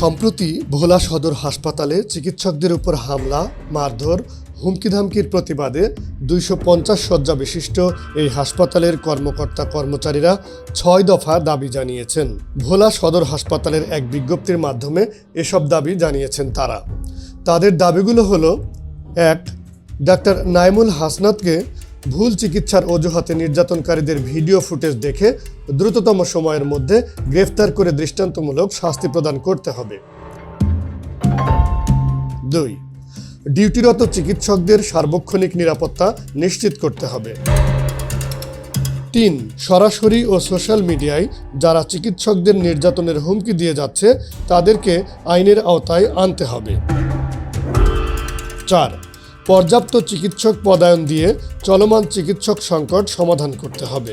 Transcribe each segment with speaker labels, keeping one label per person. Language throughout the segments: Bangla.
Speaker 1: সম্প্রতি ভোলা সদর হাসপাতালে চিকিৎসকদের উপর হামলা, মারধর, হুমকিধামকির প্রতিবাদে দুইশো পঞ্চাশ শয্যা বিশিষ্ট এই হাসপাতালের কর্মকর্তা কর্মচারীরা ছয় দফা দাবি জানিয়েছেন। ভোলা সদর হাসপাতালের এক বিজ্ঞপ্তির মাধ্যমে এসব দাবি জানিয়েছেন তারা। তাদের দাবিগুলো হলো, এক, ডাক্তার নাইমুল হাসনাতকে ভুল চিকিৎসার অজুহাতে নির্যাতনকারীদের ভিডিও ফুটেজ দেখে দ্রুততম সময়ের মধ্যে গ্রেফতার করে দৃষ্টান্তমূলক শাস্তি প্রদান করতে হবে। দুই, ডিউটিরত চিকিৎসকদের সার্বক্ষণিক নিরাপত্তা নিশ্চিত করতে হবে। তিন, সরাসরি ও সোশ্যাল মিডিয়ায় যারা চিকিৎসকদের নির্যাতনের হুমকি দিয়ে যাচ্ছে, তাদেরকে আইনের আওতায় আনতে হবে। চার পর্যাপ্ত চিকিৎসক পদায়ন দিয়ে চলমান চিকিৎসক সংকট সমাধান করতে হবে।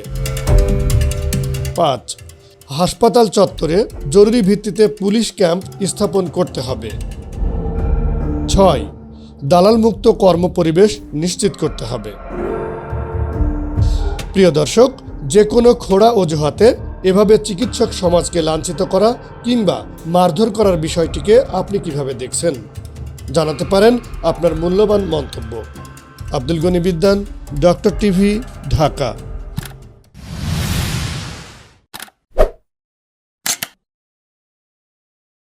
Speaker 1: পাঁচ, হাসপাতাল চত্বরে জরুরি ভিত্তিতে পুলিশ ক্যাম্প স্থাপন করতে হবে। ছয়, দালালমুক্ত কর্মপরিবেশ নিশ্চিত করতে হবে। প্রিয় দর্শক যে কোনো খোড়া অজুহাতে এভাবে চিকিৎসক সমাজকে লাঞ্ছিত করা কিংবা মারধর করার বিষয়টিকে আপনি কীভাবে দেখছেন? জানাতে পারেন আপনার মূল্যবান মন্তব্য। আব্দুল গনি বিদ্যান ডক্টর টিভি ঢাকা।